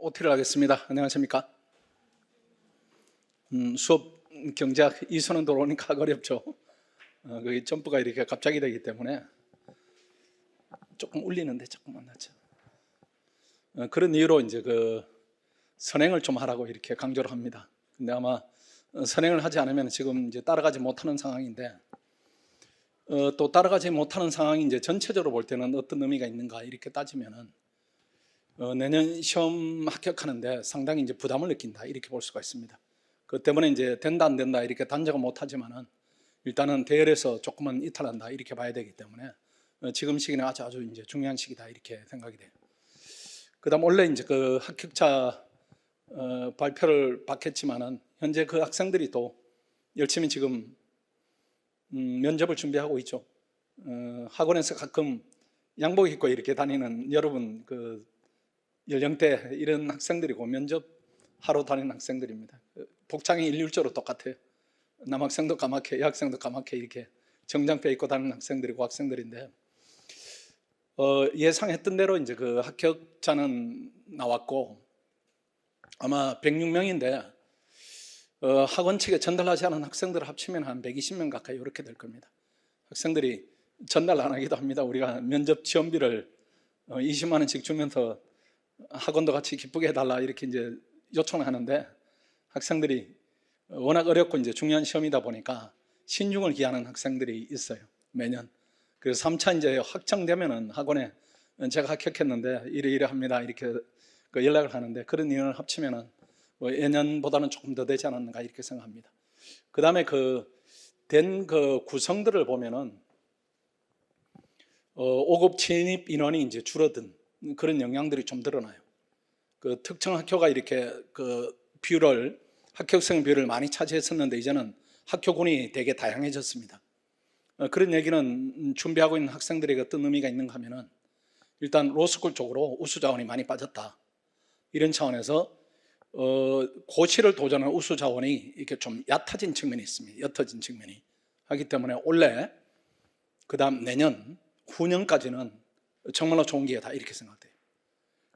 OT를 하겠습니다. 안녕하십니까? 음, 수업 경제학 이수는 들어오니까 어렵죠. 어, 거기 점프가 이렇게 갑자기 되기 때문에 조금 울리는데 조금만 낫죠. 어, 그런 이유로 이제 그 선행을 좀 하라고 이렇게 강조를 합니다. 근데 아마 어, 선행을 하지 않으면 지금 이제 따라가지 못하는 상황인데 어, 또 따라가지 못하는 상황이 이제 전체적으로 볼 때는 어떤 의미가 있는가 이렇게 따지면은 어, 내년 시험 합격하는데 상당히 이제 부담을 느낀다 이렇게 볼 수가 있습니다. 그 때문에 이제 된다 안 된다 이렇게 단정은 못하지만은 일단은 대열에서 조금은 이탈한다 이렇게 봐야 되기 때문에 어, 지금 시기는 아주 아주 이제 중요한 시기다 이렇게 생각이 돼요. 그다음 원래 이제 그 합격자 어, 발표를 받겠지만은 현재 그 학생들이 또 열심히 지금 음, 면접을 준비하고 있죠. 어, 학원에서 가끔 양복 입고 이렇게 다니는 여러분 그 연령대 이런 학생들이 고 면접 하러 다니는 학생들입니다. 그 복장이 일률적으로 똑같아요. 남학생도 까맣게 여학생도 까맣게 이렇게 정장패 입고 다니는 학생들이고 학생들인데 어, 예상했던 대로 이제 그 합격자는 나왔고 아마 106명인데 어, 학원 측에 전달하지 않은 학생들 합치면 한 120명 가까이 이렇게 될 겁니다. 학생들이 전달 안 하기도 합니다. 우리가 면접 지원비를 어, 20만 원씩 주면서 학원도 같이 기쁘게 해달라 이렇게 이제 요청을 하는데 학생들이 워낙 어렵고 이제 중요한 시험이다 보니까 신중을 기하는 학생들이 있어요 매년. 그래서 3차 이제 확정되면은 학원에 제가 합격했는데 이래 이래 합니다 이렇게 그 연락을 하는데 그런 인원을 합치면은 뭐 예년보다는 조금 더 되지 않았는가 이렇게 생각합니다. 그 다음에 그 된 그 구성들을 보면은 어, 5급 진입 인원이 이제 줄어든 그런 영향들이 좀 드러나요. 그 특정 학교가 이렇게 그 비율을 합격생 비율을 많이 차지했었는데 이제는 학교군이 되게 다양해졌습니다. 어, 그런 얘기는 준비하고 있는 학생들에게 어떤 의미가 있는가 하면은 일단 로스쿨 쪽으로 우수 자원이 많이 빠졌다. 이런 차원에서 어, 고시를 도전하는 우수 자원이 이렇게 좀 얕아진 측면이 있습니다. 옅어진 측면이 하기 때문에 올해 그다음 내년 후년까지는 정말로 좋은 기회다 이렇게 생각돼요.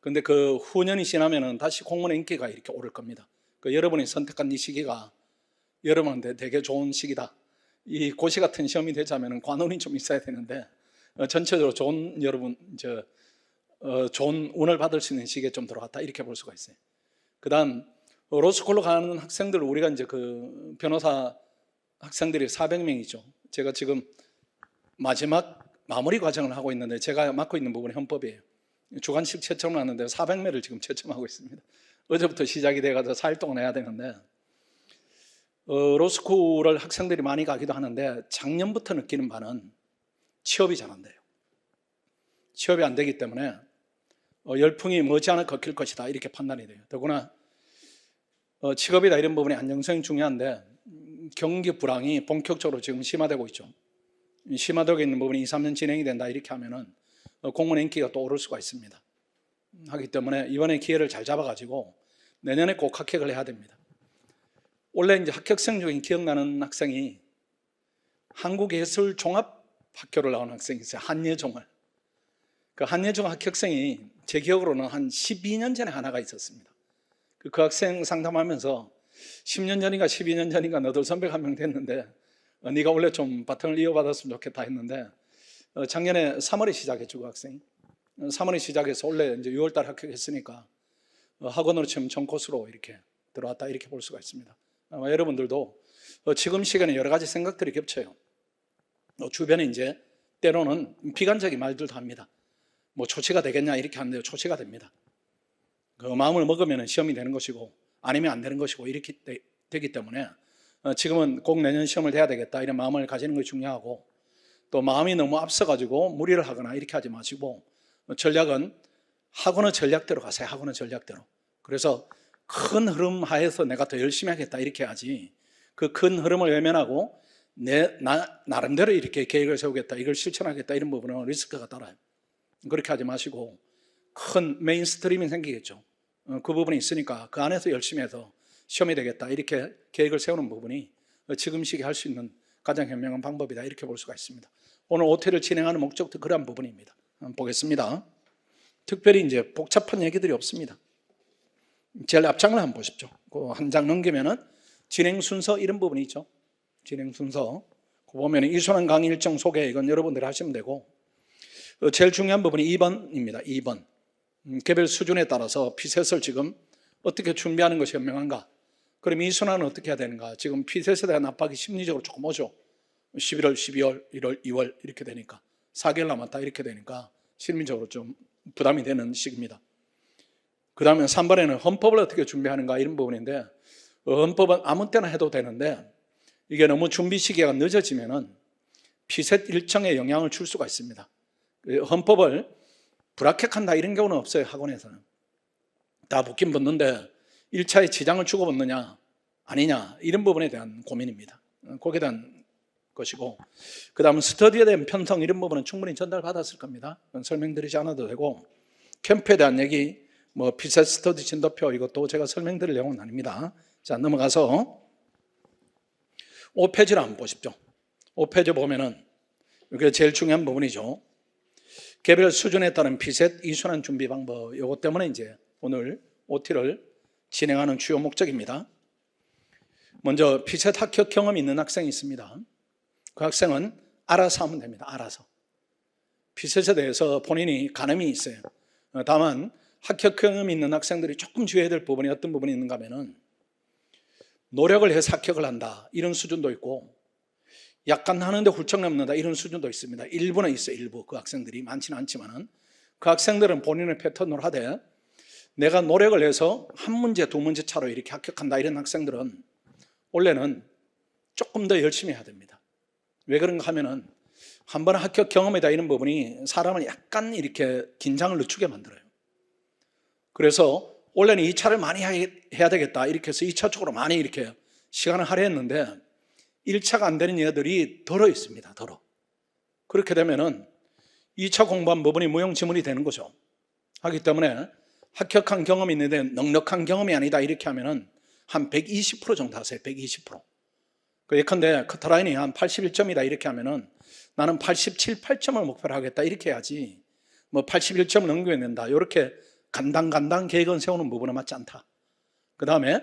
근데 그 후년이 지나면은 다시 공무원 인기가 이렇게 오를 겁니다. 그 여러분이 선택한 이 시기가 여러분한테 되게 좋은 시기다. 이 고시 같은 시험이 되자면은 관운이 좀 있어야 되는데 어, 전체적으로 좋은 여러분 저 어, 좋은 운을 받을 수 있는 시기에 좀 들어갔다 이렇게 볼 수가 있어요. 그다음 어, 로스쿨로 가는 학생들 우리가 이제 그 변호사 학생들이 400명이죠. 제가 지금 마지막 마무리 과정을 하고 있는데 제가 맡고 있는 부분이 헌법이에요. 주관식 채점을 하는데 400매를 지금 채점하고 있습니다. 어제부터 시작이 돼가지고 4일 동안 해야 되는데 어, 로스쿨을 학생들이 많이 가기도 하는데 작년부터 느끼는 바는 취업이 잘 안 돼요. 취업이 안 되기 때문에 어, 열풍이 머지않아 걷힐 것이다 이렇게 판단이 돼요. 더구나 어, 직업이다 이런 부분이 안정성이 중요한데 음, 경기 불황이 본격적으로 지금 심화되고 있죠. 심화되고 있는 부분이 2, 3년 진행이 된다 이렇게 하면은 어, 공무원 인기가 또 오를 수가 있습니다. 하기 때문에 이번에 기회를 잘 잡아가지고 내년에 꼭 합격을 해야 됩니다. 원래 이제 합격생 중에 기억나는 학생이 한국예술종합학교를 나온 학생이 있어요. 한예종을. 그 한예종 합격생이 제 기억으로는 한 12년 전에 하나가 있었습니다. 그, 그 학생 상담하면서 10년 전인가 12년 전인가 너도 선배가 한 명 됐는데 어, 네가 원래 좀 바탕을 이어받았으면 좋겠다 했는데 어, 작년에 3월에 시작했죠 그 학생이. 3월에 시작해서 원래 이제 6월달 합격했으니까 어, 학원으로 치면 전 코스로 이렇게 들어왔다 이렇게 볼 수가 있습니다. 아마 여러분들도 어, 지금 시간에 여러 가지 생각들이 겹쳐요. 어, 주변에 이제 때로는 비관적인 말들도 합니다. 뭐 조치가 되겠냐 이렇게 하는데요. 조치가 됩니다. 그 마음을 먹으면 시험이 되는 것이고 아니면 안 되는 것이고 이렇게 되, 기 때문에 지금은 꼭 내년 시험을 해야 되겠다 이런 마음을 가지는 것이 중요하고 또 마음이 너무 앞서가지고 무리를 하거나 이렇게 하지 마시고 전략은 학원의 전략대로 가세요. 학원의 전략대로. 그래서 큰 흐름 하에서 내가 더 열심히 하겠다 이렇게 하지. 그 큰 흐름을 외면하고 내 나, 나름대로 이렇게 계획을 세우겠다, 이걸 실천하겠다 이런 부분은 리스크가 따라요. 그렇게 하지 마시고 큰 메인스트림이 생기겠죠. 어, 그 부분이 있으니까 그 안에서 열심히 해서 시험이 되겠다 이렇게 계획을 세우는 부분이 지금 시기 할수 있는 가장 현명한 방법이다 이렇게 볼 수가 있습니다. 오늘 오태를 진행하는 목적도 그러한 부분입니다. 보겠습니다. 특별히 이제 복잡한 얘기들이 없습니다. 제일 앞장을 한번 보십시오. 그 한 장 넘기면은 진행 순서 이런 부분이 있죠. 진행 순서. 그 보면 이순환 강의 일정 소개 이건 여러분들이 하시면 되고 어, 제일 중요한 부분이 2번입니다. 2번. 음, 개별 수준에 따라서 피셋을 지금 어떻게 준비하는 것이 현명한가? 그럼 이 순환은 어떻게 해야 되는가? 지금 피셋에 대한 압박이 심리적으로 조금 오죠. 11월, 12월, 1월, 2월 이렇게 되니까 4개월 남았다 이렇게 되니까 심리적으로 좀 부담이 되는 시기입니다. 그 다음에 3번에는 헌법을 어떻게 준비하는가 이런 부분인데 어, 헌법은 아무 때나 해도 되는데 이게 너무 준비 시기가 늦어지면은 피셋 일정에 영향을 줄 수가 있습니다. 그 헌법을 불합격한다 이런 경우는 없어요 학원에서는 다 붙긴 붙는데 1차에 지장을 주고 붙느냐 아니냐 이런 부분에 대한 고민입니다. 어, 거기에 대한 것이고 그 다음은 스터디에 대한 편성 이런 부분은 충분히 전달받았을 겁니다. 설명드리지 않아도 되고 캠프에 대한 얘기 뭐 피셋 스터디 진도표 이것도 제가 설명드릴 내용은 아닙니다. 자 넘어가서 5페이지를 한번 보십시오. 5페이지 보면은 이게 제일 중요한 부분이죠. 개별 수준에 따른 피셋 이순환 준비 방법 이것 때문에 이제 오늘 OT를 진행하는 주요 목적입니다. 먼저 피셋 합격 경험이 있는 학생이 있습니다. 그 학생은 알아서 하면 됩니다. 알아서. 피셋에 대해서 본인이 가늠이 있어요. 어, 다만 합격 경험이 있는 학생들이 조금 주의해야 될 부분이 어떤 부분이 있는가 하면은 노력을 해서 합격을 한다. 이런 수준도 있고 약간 하는데 훌쩍 넘는다. 이런 수준도 있습니다. 일부는 있어요. 일부. 그 학생들이 많지는 않지만은 그 학생들은 본인의 패턴으로 하되 내가 노력을 해서 한 문제, 두 문제 차로 이렇게 합격한다. 이런 학생들은 원래는 조금 더 열심히 해야 됩니다. 왜 그런가 하면은 한 번 합격 경험이다 이런 부분이 사람을 약간 이렇게 긴장을 늦추게 만들어요. 그래서 원래는 2차를 많이 해야 되겠다. 이렇게 해서 2차 쪽으로 많이 이렇게 시간을 할애했는데 1차가 안 되는 애들이 덜어 있습니다. 덜어. 그렇게 되면은 2차 공부한 부분이 무용지물이 되는 거죠. 하기 때문에 합격한 경험이 있는데 넉넉한 경험이 아니다. 이렇게 하면은 한 120% 정도 하세요. 120%. 그 예컨대 커트라인이 한 81점이다. 이렇게 하면은 나는 87, 8점을 목표로 하겠다. 이렇게 해야지. 뭐 81점을 넘겨야 된다. 이렇게 간당간당 계획은 세우는 부분은 맞지 않다. 그 다음에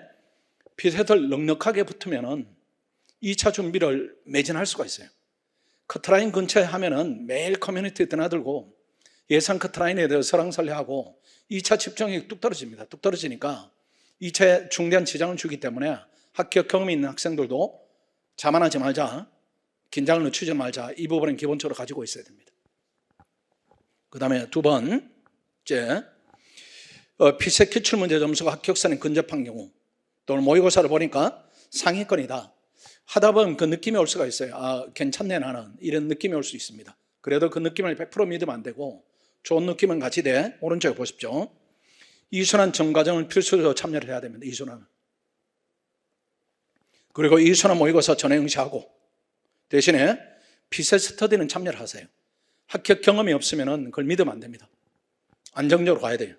피셋을 넉넉하게 붙으면은 2차 준비를 매진할 수가 있어요. 커트라인 근처에 하면은 매일 커뮤니티에 드나들고 예상 커트라인에 대해서 설랑설레하고 2차 집중력이 뚝 떨어집니다. 뚝 떨어지니까 2차에 중대한 지장을 주기 때문에 합격 경험이 있는 학생들도 자만하지 말자, 긴장을 늦추지 말자 이 부분은 기본적으로 가지고 있어야 됩니다. 그 다음에 두 번째 어, 피셋 기출 문제 점수가 합격선에 근접한 경우 또는 모의고사를 보니까 상위권이다. 하다 보면 그 느낌이 올 수가 있어요. 아, 괜찮네 나는. 이런 느낌이 올 수 있습니다. 그래도 그 느낌을 100% 믿으면 안 되고 좋은 느낌은 같이 돼. 오른쪽에 보십시오. 이순환 정과정을 필수로 참여를 해야 됩니다. 이순환은. 그리고 이순환 모의고사 전에 응시하고 대신에 피셋 스터디는 참여를 하세요. 합격 경험이 없으면 그걸 믿으면 안 됩니다. 안정적으로 가야 돼요.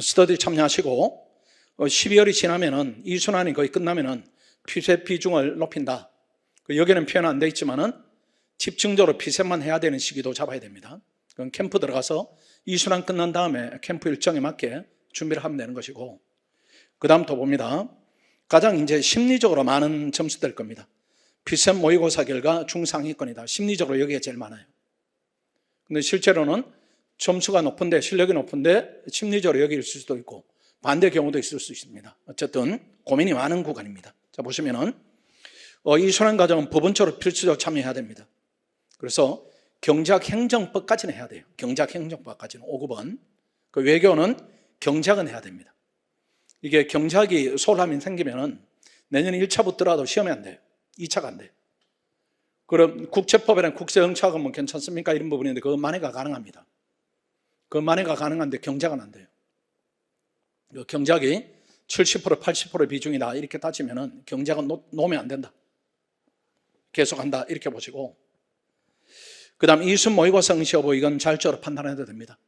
스터디 참여하시고 12월이 지나면은 이순환이 거의 끝나면은 피셋 비중을 높인다. 그 여기는 표현 안 돼 있지만은 집중적으로 피셋만 해야 되는 시기도 잡아야 됩니다. 그건 캠프 들어가서 이순환 끝난 다음에 캠프 일정에 맞게 준비를 하면 되는 것이고 그 다음 또 봅니다. 가장 이제 심리적으로 많은 점수 될 겁니다. 피셋 모의고사 결과 중상위권이다. 심리적으로 여기가 제일 많아요. 근데 실제로는 점수가 높은데 실력이 높은데 심리적으로 여기 있을 수도 있고 반대 경우도 있을 수 있습니다. 어쨌든 고민이 많은 구간입니다. 자 보시면은 어, 이 순환 과정은 법원처럼 필수적으로 참여해야 됩니다. 그래서 경제학 행정법까지는 해야 돼요. 경제학 행정법까지는 5급은 그 외교는 경제학은 해야 됩니다. 이게 경제학이 소홀함이 생기면은 내년에 1차 붙더라도 시험에 안 돼요. 2차가 안 돼요. 그럼 국제법이랑 국제정치학은 뭐 괜찮습니까? 이런 부분인데 그거 만회가 가능합니다. 그 만회가 가능한데 경작은 안 돼요. 그 경작이 70% 80% 비중이다 이렇게 따지면은 경작은 놓, 놓으면 안 된다. 계속한다 이렇게 보시고 그 다음 이순 모의고사 응시 여부 이건 자율적으로 판단해도 됩니다.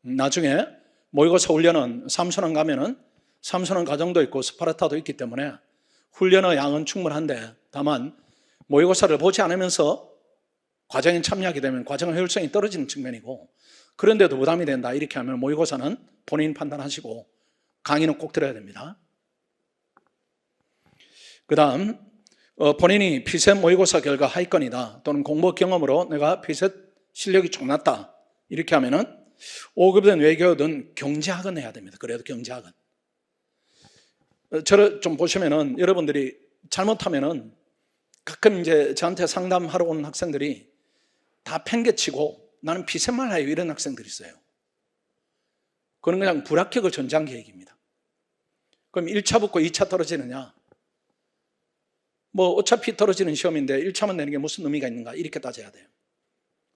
나중에 모의고사 훈련은 삼순원 가면은 삼순원 과정도 있고 스파르타도 있기 때문에 훈련의 양은 충분한데 다만 모의고사를 보지 않으면서 과정에 참여하게 되면 과정의 효율성이 떨어지는 측면이고 그런데도 부담이 된다 이렇게 하면 모의고사는 본인 판단하시고 강의는 꼭 들어야 됩니다. 그 다음, 어, 본인이 피셋 모의고사 결과 하위권이다 또는 공부 경험으로 내가 피셋 실력이 좀 낮다 이렇게 하면은 5급이든 외교든 경제학은 해야 됩니다. 그래도 경제학은. 어, 저를 좀 보시면은 여러분들이 잘못하면은 가끔 이제 저한테 상담하러 오는 학생들이 다 팽개치고 나는 피셋만 해요 이런 학생들이 있어요. 그건 그냥 불합격을 전제한 계획입니다. 그럼 1차 붙고 2차 떨어지느냐? 뭐 어차피 떨어지는 시험인데 1차만 내는 게 무슨 의미가 있는가 이렇게 따져야 돼요.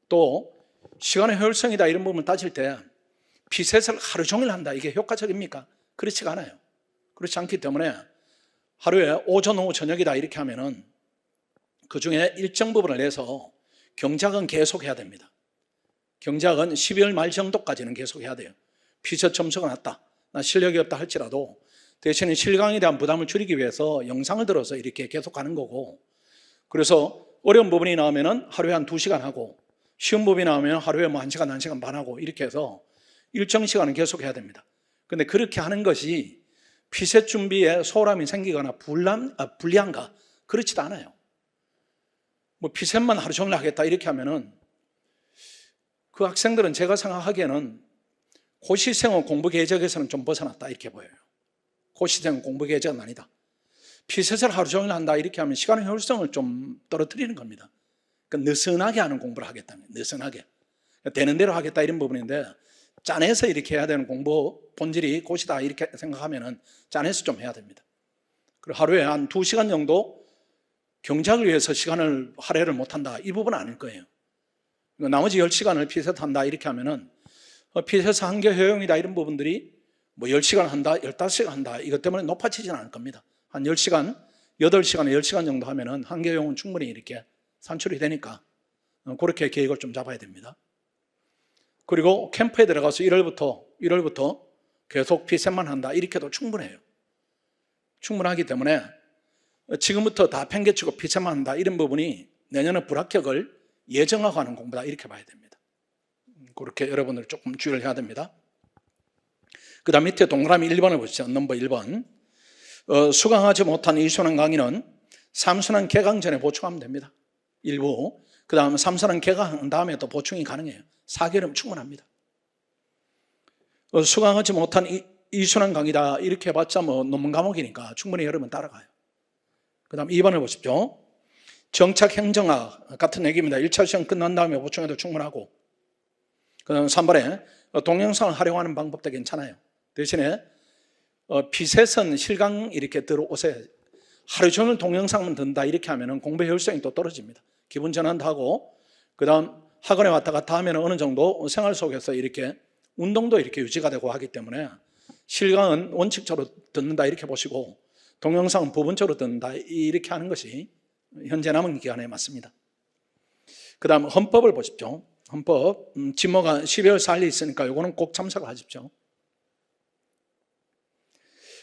또 시간의 효율성이다 이런 부분을 따질 때 피셋을 하루 종일 한다 이게 효과적입니까? 그렇지가 않아요. 그렇지 않기 때문에 하루에 오전, 오후, 저녁이다 이렇게 하면은 그 중에 일정 부분을 내서 경작은 계속 해야 됩니다. 경작은 12월 말 정도까지는 계속 해야 돼요. 피셋 점수가 낮다. 나 실력이 없다 할지라도 대신에 실강에 대한 부담을 줄이기 위해서 영상을 들어서 이렇게 계속 가는 거고 그래서 어려운 부분이 나오면은 하루에 한 2시간 하고 쉬운 부분이 나오면 하루에 뭐 1시간, 1시간 반 하고 이렇게 해서 일정 시간은 계속 해야 됩니다. 근데 그렇게 하는 것이 피셋 준비에 소홀함이 생기거나 불남, 아, 불리한가? 그렇지도 않아요. 뭐 피셋만 하루 종일 하겠다 이렇게 하면은 그 학생들은 제가 생각하기에는 고시생은 공부 계적에서는 좀 벗어났다 이렇게 보여요. 고시생은 공부 계적은 아니다. 피셋을 하루 종일 한다 이렇게 하면 시간의 효율성을 좀 떨어뜨리는 겁니다. 그러니까 느슨하게 하는 공부를 거예요. 느슨하게. 그러니까 되는 대로 하겠다 이런 부분인데 짠해서 이렇게 해야 되는 공부 본질이 고시다 이렇게 생각하면은 짠해서 좀 해야 됩니다. 그리고 하루에 한 두 시간 정도 경작을 위해서 시간을 할애를 못한다 이 부분은 아닐 거예요. 나머지 10시간을 피셋 한다 이렇게 하면은 어, 피셋 한개 효용이다 이런 부분들이 뭐 10시간 한다, 15시간 한다 이것 때문에 높아지지는 않을 겁니다. 한 10시간, 8시간에 10시간 정도 하면은 한개 효용은 충분히 이렇게 산출이 되니까 어, 그렇게 계획을 좀 잡아야 됩니다. 그리고 캠프에 들어가서 1월부터 1월부터 계속 피셋만 한다 이렇게도 충분해요. 충분하기 때문에 지금부터 다 팽개치고 피셋만 한다 이런 부분이 내년에 불합격을 예정하고 하는 공부다 이렇게 봐야 됩니다. 그렇게 여러분들 조금 주의를 해야 됩니다. 그 다음 밑에 동그라미 1번을 보시죠. 넘버 1번. 어, 수강하지 못한 이순환 강의는 삼순환 개강 전에 보충하면 됩니다. 일부. 그 다음 삼순환 개강한 다음에 또 보충이 가능해요. 4개월이면 충분합니다. 어, 수강하지 못한 이, 이순환 강의다 이렇게 해봤자 뭐 논문 과목이니까 충분히 여러분 따라가요. 그 다음 2번을 보십시오. 정착 행정학 같은 얘기입니다. 1차 시험 끝난 다음에 보충해도 충분하고 그 다음 3번에 동영상을 활용하는 방법도 괜찮아요. 대신에 어, 피셋은 실강 이렇게 들어오세요. 하루 종일 동영상만 든다 이렇게 하면 공부 효율성이 또 떨어집니다. 기분 전환도 하고 그 다음 학원에 왔다 갔다 하면 어느 정도 생활 속에서 이렇게 운동도 이렇게 유지가 되고 하기 때문에 실강은 원칙적으로 듣는다 이렇게 보시고 동영상은 부분적으로 듣는다 이렇게 하는 것이 현재 남은 기간에 맞습니다. 그 다음 헌법을 보십시오. 헌법 음, 지모가 12월 4일에 있으니까 이거는 꼭 참석을 하십시오.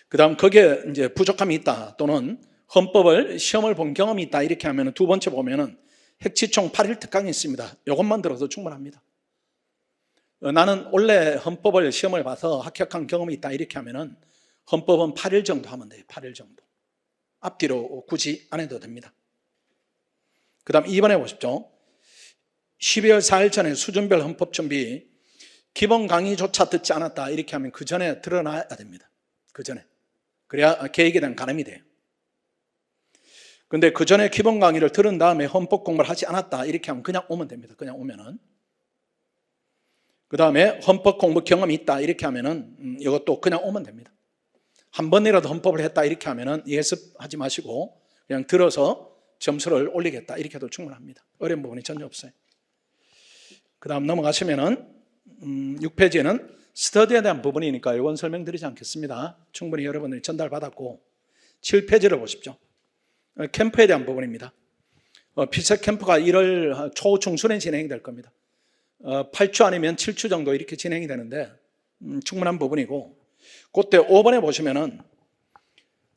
그 다음 거기에 이제 부족함이 있다 또는 헌법을 시험을 본 경험이 있다 이렇게 하면 두 번째 보면은 핵지총 8일 특강이 있습니다. 이것만 들어도 충분합니다. 어, 나는 원래 헌법을 시험을 봐서 합격한 경험이 있다 이렇게 하면은 헌법은 8일 정도 하면 돼요. 8일 정도. 앞뒤로 굳이 안 해도 됩니다. 그 다음 2번에 보십시오. 12월 4일 전에 수준별 헌법 준비 기본 강의조차 듣지 않았다 이렇게 하면 그 전에 드러나야 됩니다. 그 전에. 그래야 계획에 대한 가늠이 돼요. 근데 그 전에 기본 강의를 들은 다음에 헌법 공부를 하지 않았다 이렇게 하면 그냥 오면 됩니다. 그냥 오면은. 그 다음에 헌법 공부 경험이 있다 이렇게 하면은 음, 이것도 그냥 오면 됩니다. 한 번이라도 헌법을 했다 이렇게 하면은 예습하지 마시고 그냥 들어서 점수를 올리겠다 이렇게 해도 충분합니다. 어려운 부분이 전혀 없어요. 그 다음 넘어가시면은 음, 6페이지에는 스터디에 대한 부분이니까 이건 설명드리지 않겠습니다. 충분히 여러분들이 전달받았고 7페이지를 보십시오. 어, 캠프에 대한 부분입니다. 어, 피셋 캠프가 1월 초 중순에 진행이 될 겁니다. 어, 8주 아니면 7주 정도 이렇게 진행이 되는데 음, 충분한 부분이고 그때 5번에 보시면은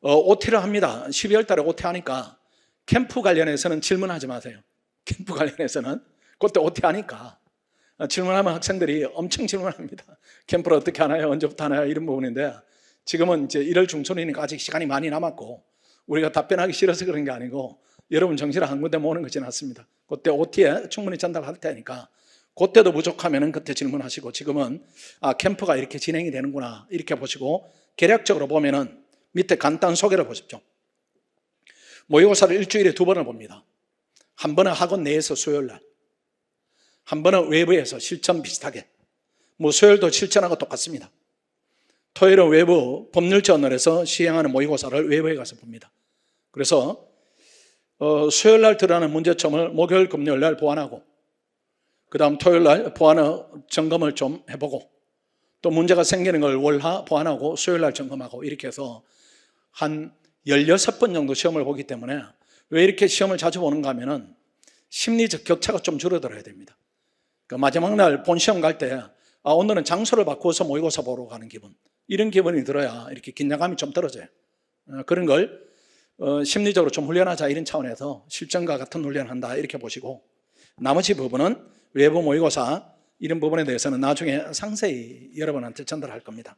어, OT를 합니다. 12월 달에 OT 하니까 캠프 관련해서는 질문하지 마세요. 캠프 관련해서는 그때 OT 하니까 질문하면 학생들이 엄청 질문합니다. 캠프를 어떻게 하나요? 언제부터 하나요? 이런 부분인데 지금은 이제 1월 중순이니까 아직 시간이 많이 남았고 우리가 답변하기 싫어서 그런 게 아니고 여러분 정신을 한 군데 모으는 것이 낫습니다. 그때 OT에 충분히 전달할 테니까 그때도 부족하면은 그때 질문하시고 지금은 아 캠프가 이렇게 진행이 되는구나 이렇게 보시고 계략적으로 보면은 밑에 간단 소개를 보십시오. 모의고사를 일주일에 두 번을 봅니다. 한 번은 학원 내에서 수요일 날, 한 번은 외부에서 실전 비슷하게. 뭐 수요일도 실전하고 똑같습니다. 토요일은 외부 법률 저널에서 시행하는 모의고사를 외부에 가서 봅니다. 그래서 어, 수요일 날 들어가는 문제점을 목요일, 금요일 날 보완하고 그 다음 토요일 날 보완을 점검을 좀 해보고 또 문제가 생기는 걸 월하 보완하고 수요일 날 점검하고 이렇게 해서 한 16번 정도 시험을 보기 때문에 왜 이렇게 시험을 자주 보는가 하면은 심리적 격차가 좀 줄어들어야 됩니다. 그 마지막 날 본 시험 갈 때 아, 오늘은 장소를 바꾸어서 모의고사 보러 가는 기분 이런 기분이 들어야 이렇게 긴장감이 좀 떨어져요. 어, 그런 걸 어, 심리적으로 좀 훈련하자 이런 차원에서 실전과 같은 훈련을 한다 이렇게 보시고 나머지 부분은 외부 모의고사 이런 부분에 대해서는 나중에 상세히 여러분한테 전달할 겁니다.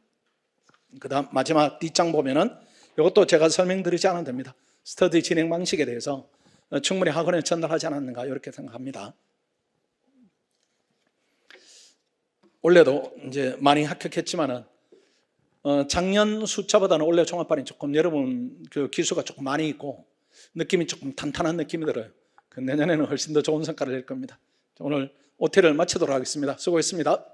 그 다음 마지막 뒷장 보면은 이것도 제가 설명드리지 않아도 됩니다. 스터디 진행 방식에 대해서 어, 충분히 학원에 전달하지 않았는가 이렇게 생각합니다. 올해도 이제 많이 합격했지만은 어, 작년 숫자보다는 올해 종합반이 조금 여러분 그 기수가 조금 많이 있고 느낌이 조금 탄탄한 느낌이 들어요. 그 내년에는 훨씬 더 좋은 성과를 낼 겁니다. 오늘 오태를 마치도록 하겠습니다. 수고했습니다.